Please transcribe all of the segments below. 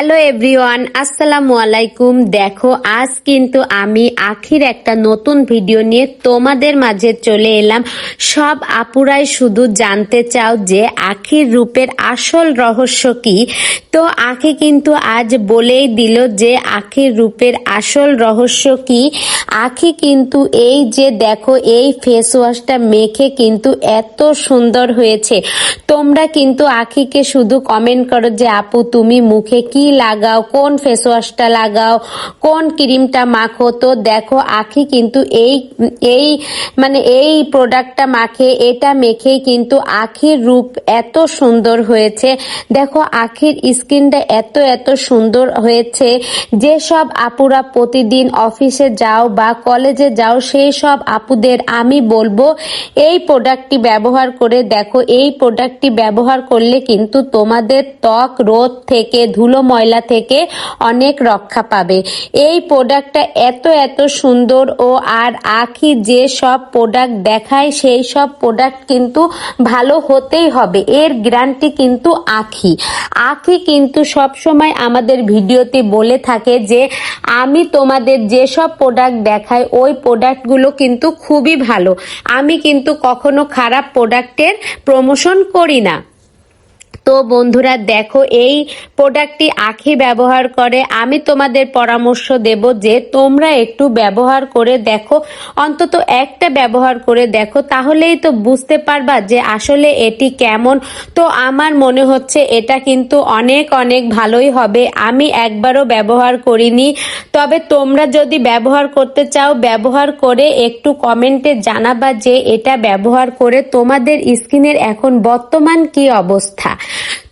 Hello everyone, আসসালামু আলাইকুম। দেখো, আজ কিন্তু আমি আখির একটা নতুন ভিডিও নিয়ে তোমাদের মাঝে চলে এলাম। সব আপুরাই শুধু জানতে চাও যে আখির রূপের আসল রহস্য কি। তো আখি কিন্তু আজ বলেই দিল যে আখির রূপের আসল রহস্য কি। আখি কিন্তু এই যে দেখো, এই ফেস ওয়াশটা মেখে কিন্তু এত সুন্দর হয়েছে। তোমরা কিন্তু আখিকে শুধু কমেন্ট করো যে, আপু, তুমি মুখে কি লাগাও, কোন ফেস ওয়াশটা লাগাও, কোন ক্রিমটা মাখো, তো দেখো আখি কিন্তু এই এই মানে এই প্রোডাক্টটা মাখে, এটা মেখে কিন্তু আখির রূপ এত সুন্দর হয়েছে। দেখো আখির স্কিনটা এত এত সুন্দর হয়েছে। যে সব আপুরা প্রতিদিন অফিসে যাও বা কলেজে যাও সেই সব আপুদের আমি বলব, এই প্রোডাক্টটি ব্যবহার করে দেখো, এই প্রোডাক্টটি ব্যবহার করলে কিন্তু তোমাদের ত্বক রোদ থেকে ধুলো ময়লা থেকে অনেক রক্ষা পাবে। এই প্রোডাক্টটা এত এত সুন্দর ও আর আখি যে সব প্রোডাক্ট দেখায়, সেই সব প্রোডাক্ট কিন্তু ভালো হতেই হবে। এর গ্যারান্টি কিন্তু আখি। আখি কিন্তু সব সময় আমাদের ভিডিওতে বলে থাকে যে, আমি তোমাদের যেসব প্রোডাক্ট দেখাই, ওই প্রোডাক্টগুলো কিন্তু খুবই ভালো। আমি কিন্তু কখনো খারাপ প্রোডাক্টের প্রমোশন করি না। তো বন্ধুরা দেখো, এই প্রোডাক্টটি আখি ব্যবহার করে। আমি তোমাদের পরামর্শ দেব যে তোমরা একটু ব্যবহার করে দেখো, অন্তত একটা ব্যবহার করে দেখো, তাহলেই তো বুঝতে পারবা যে আসলে এটি কেমন। তো আমার মনে হচ্ছে এটা কিন্তু অনেক অনেক ভালোই হবে। আমি একবারও ব্যবহার করিনি। তবে তোমরা যদি ব্যবহার করতে চাও, ব্যবহার করে একটু কমেন্টে জানাবা যে এটা ব্যবহার করে তোমাদের স্কিনের এখন বর্তমান কি অবস্থা।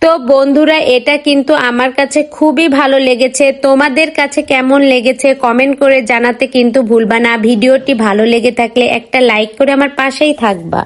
তো বন্ধুরা, এটা কিন্তু আমার কাছে খুবই ভালো লেগেছে। তোমাদের কাছে কেমন লেগেছে কমেন্ট করে জানাতে কিন্তু ভুলবা না। ভিডিওটি ভালো লেগে থাকলে একটা লাইক করে আমার পাশেই থাকবা।